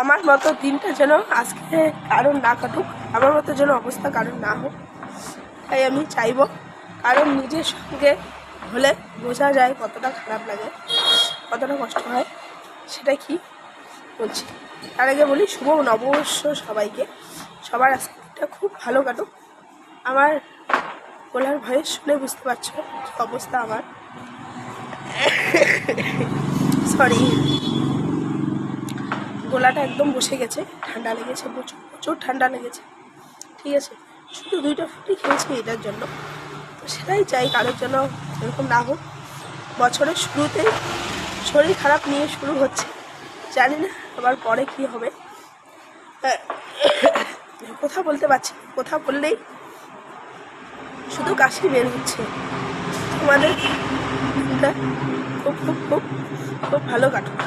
আমার মতো দিনটা যেন আজকে কারণ না কাটুক, আমার মতো যেন অবস্থা কারণ না হোক। তাই আমি চাইব কারণ নিজের সঙ্গে হলে বোঝা যায় কতটা খারাপ লাগে, কতটা কষ্ট হয়, সেটা কি বলছি। তার আগে বলি, শুভ নববর্ষ সবাইকে। সবার আজকেটা খুব ভালো কাটুক। আমার গলার ভয়েস শুনে বুঝতে পারছ অবস্থা আমার। সরি গলাটা একদম বসে গেছে। ঠান্ডা লেগেছে প্রচুর প্রচুর ঠান্ডা লেগেছে। ঠিক আছে? শুধু দুইটা ফুটি খেয়েছি এটার জন্য। তো সেটাই চাই কারোর জন্য এরকম না হোক। বছরের শুরুতে শরীর খারাপ নিয়ে শুরু হচ্ছে। জানি না আবার পরে কি হবে। কথা বলতে পারছি। কথা বললেই শুধু কাশি বের হচ্ছে। তোমাদের খুব খুব খুব খুব ভালো কাটুক।